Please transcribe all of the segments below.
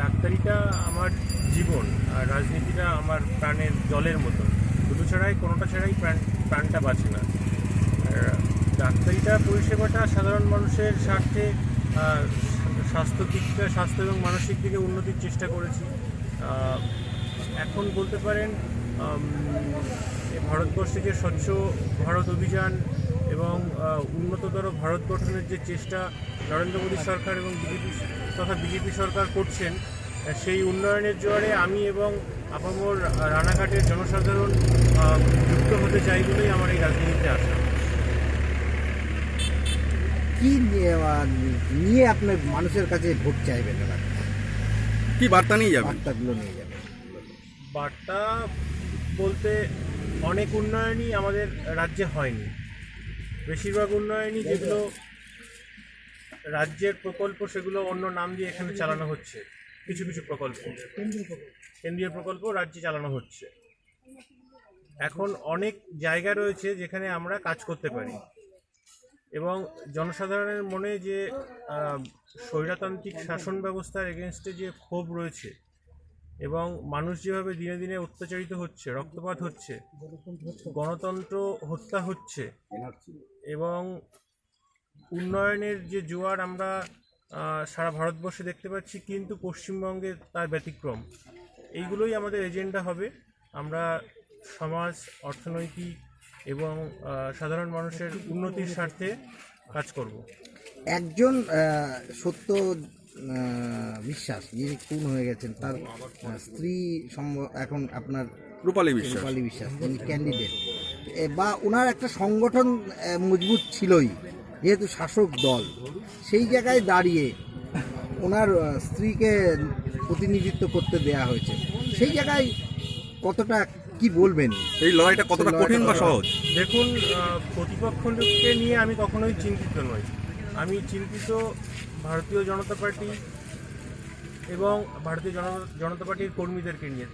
ডাক্তারিটা আমার জীবন আর রাজনীতিটা আমার প্রাণের জলের মতো দুটো ছাড়াই, কোনোটা ছাড়াই প্রাণ, প্রাণটা বাঁচে না। ডাক্তারিটা, পরিষেবাটা সাধারণ মানুষের স্বার্থে স্বাস্থ্য দিকটা, স্বাস্থ্য এবং মানসিক দিকে উন্নতির চেষ্টা করেছি। এখন বলতে পারেন ভারতবর্ষে যে স্বচ্ছ ভারত অভিযান এবং উন্নততর ভারত গঠনের যে চেষ্টা, নরেন্দ্র মোদী সরকার এবং বিজেপি তথা বিজেপি সরকার করছেন সেই উন্নয়নের জোয়ারে আমি এবং আপামর রানাঘাটের জনসাধারণ যুক্ত হতে চাই বলেই আমার এই রাজনীতিতে আসা কি নিয়ে নিয়ে আপনার মানুষের কাছে ভোট চাইবেন কি বার্তা নিয়ে যাবেন? বার্তাগুলো নিয়ে যাবেন। বার্তা বলতে অনেক উন্নয়নই আমাদের রাজ্যে হয়নি। বেশিরভাগ উন্নয়নই যেগুলো রাজ্যের প্রকল্প সেগুলো অন্য নাম দিয়ে এখানে চালানো হচ্ছে। কিছু কিছু প্রকল্প। কেন্দ্রীয় প্রকল্প। রাজ্যে চালানো হচ্ছে। এখন অনেক জায়গা রয়েছে যেখানে আমরা কাজ করতে পারি। এবং জনসাধারণের মনে যে স্বৈরতান্ত্রিক শাসন ব্যবস্থার এগেনস্টে যে ক্ষোভ রয়েছে এবং মানুষ যেভাবে দিনে দিনে অত্যাচারিত হচ্ছে রক্তপাত হচ্ছে গণতন্ত্র হত্যা হচ্ছে এবং উন্নয়নের যে জোয়ার আমরা সারা ভারতবর্ষে দেখতে পাচ্ছি কিন্তু পশ্চিমবঙ্গে তার ব্যতিক্রম। এইগুলোই আমাদের এজেন্ডা হবে। আমরা সমাজ অর্থনৈতিক এবং সাধারণ মানুষের উন্নতির স্বার্থে কাজ করব। একজন সত্য বিশ্বাস যিনি খুন হয়ে গেছেন তার স্ত্রী এখন আপনার রূপালী বিশ্বাস। রূপালী বিশ্বাস তিনি ক্যান্ডিডেট বা ওনার একটা সংগঠন মজবুত ছিলই। যেহেতু শাসক দল সেই জায়গায় দাঁড়িয়ে ওনার স্ত্রীকে প্রতিনিধিত্ব করতে দেয়া হয়েছে। সেই জায়গায় কতটা কি বলবেন? এই লড়াইটা কতটা কঠিন বা সহজ? দেখুন প্রতিপক্ষকে নিয়ে আমি কখনোই চিন্তিত নই। আমি চিন্তিত ভারতীয় জনতা পার্টি এবং ভারতীয় জন- জনতা পার্টির কর্মীদেরকে নিয়ে।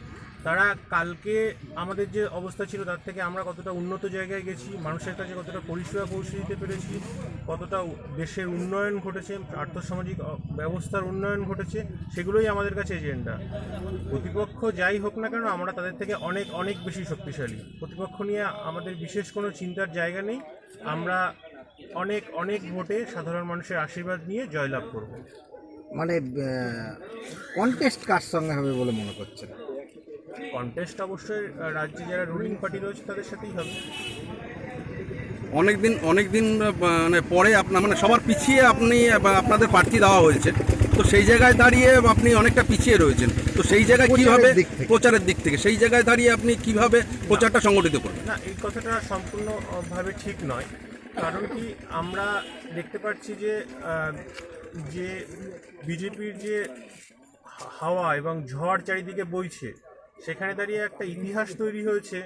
তারা কালকে আমাদের যে অবস্থা ছিল, তার থেকে আমরা কতটা উন্নত জায়গায় গেছি, মানুষের কাছে কতটা পরিষেবা পৌঁছে দিতে পেরেছি, কতটা দেশের উন্নয়ন ঘটেছে, আর্থসামাজিক ব্যবস্থার উন্নয়ন ঘটেছে, সেগুলোই আমাদের কাছে এজেন্ডা প্রতিপক্ষ যাই হোক না কেন, আমরা তাদের থেকে অনেক অনেক বেশি শক্তিশালী। প্রতিপক্ষ নিয়ে আমাদের বিশেষ কোনো চিন্তার জায়গা নেই। আমরা অনেক অনেক ভোটে সাধারণ মানুষের আশীর্বাদ নিয়ে জয়লাভ করব। মানে কন্টেস্ট কার সঙ্গে হবে বলে মনে করছেন? কন্টেস্ট অবশ্যই রাজ্যে যারা রুলিং পার্টি রয়েছে তাদের সাথেই হবে। অনেকদিন অনেকদিন মানে পরে আপনার মানে সবার পিছিয়ে আপনি আপনাদের প্রার্থী দেওয়া হয়েছে। তো সেই জায়গায় দাঁড়িয়ে আপনি অনেকটা পিছিয়ে রয়েছেন। তো সেই জায়গায় কীভাবে। প্রচারের দিক থেকে সেই জায়গায় দাঁড়িয়ে আপনি কীভাবে প্রচারটা সংগঠিত করবেন? না এই কথাটা সম্পূর্ণভাবে ঠিক নয়। কারণ কি আমরা দেখতে পাচ্ছি যে যে বিজেপির যে হাওয়া এবং ঝড় চারিদিকে বইছে সেখানে দাঁড়িয়ে একটা ইতিহাস তৈরি হয়েছে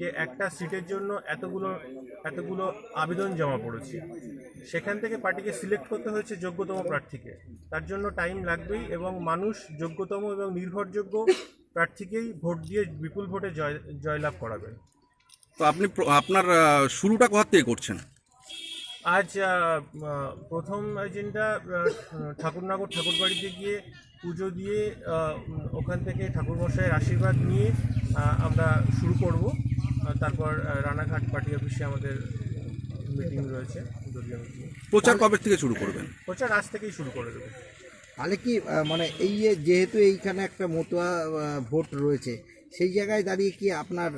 যে একটা সিটের জন্য এতগুলো এতগুলো আবেদন জমা পড়েছে। সেখান থেকে পার্টিকে সিলেক্ট করতে হয়েছে যোগ্যতম প্রার্থীকে। তার জন্য টাইম লাগবেই এবং মানুষ যোগ্যতম এবং নির্ভরযোগ্য প্রার্থীকেই ভোট দিয়ে বিপুল ভোটে জয় জয়লাভ করাবেন। তো আপনি আপনার শুরুটা কোথা থেকে করছেন? আজ প্রথম এজেন্ডা ঠাকুরনগর ঠাকুরবাড়িতে গিয়ে পুজো দিয়ে ওখান থেকে ঠাকুরমশাইয়ের আশীর্বাদ নিয়ে আমরা শুরু করব। তারপর রানাঘাট পার্টি অফিসে আমাদের মিটিং রয়েছে দলীয় মিটিং। প্রচার কবে থেকে শুরু করবেন? প্রচার আজ থেকেই শুরু করে দেবো। তাহলে কি মানে এই যেহেতু এইখানে একটা মতুয়া ভোট রয়েছে সেই জায়গায় দাঁড়িয়ে কি আপনার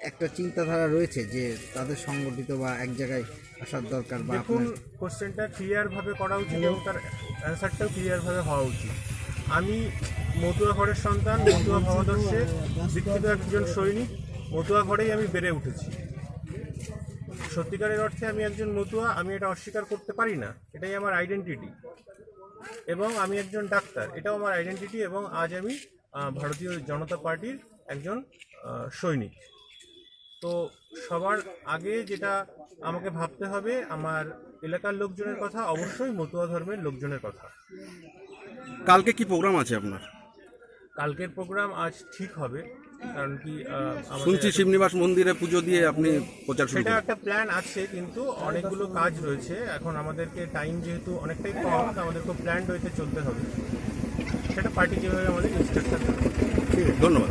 একটা চিন্তাধারা রয়েছে যে তাদের সংগঠিত বা এক জায়গায় আসার দরকার বা দেখুন কোশ্চেনটা ক্লিয়ারভাবে করা উচিত এবং তার অ্যান্সারটাও ক্লিয়ারভাবে হওয়া উচিত। আমি মতুয়া ঘরের সন্তান, মতুয়া ভাবাদর্শে শিক্ষিত একজন সৈনিক, মতুয়া ঘরেই আমি বেড়ে উঠেছি। সত্যিকারের অর্থে আমি একজন মতুয়া, আমি এটা অস্বীকার করতে পারি না, এটাই আমার আইডেন্টিটি এবং আমি একজন ডাক্তার, এটাও আমার আইডেন্টিটি এবং আজ আমি ভারতীয় জনতা পার্টির একজন সৈনিক। তো সবার আগে যেটা আমাকে ভাবতে হবে আমার এলাকার লোকজনের কথা অবশ্যই মতুয়া ধর্মের লোকজনের কথা। কালকে কি প্রোগ্রাম আছে আপনার? কালকের প্রোগ্রাম আজ ঠিক হবে কারণ কি আমাদের শুনছি শিবনিবাস মন্দিরে পুজো দিয়ে আপনি প্রচার শুরু সেটা করবেন একটা প্ল্যান আছে কিন্তু অনেকগুলো কাজ রয়েছে। এখন আমাদেরকে টাইম যেহেতু অনেকটাই কম তো আমাদেরকে প্ল্যান রয়েছে চলতে হবে। সেটা পার্টি যেভাবে আমাদের ইনস্ট্রাকশন ধন্যবাদ।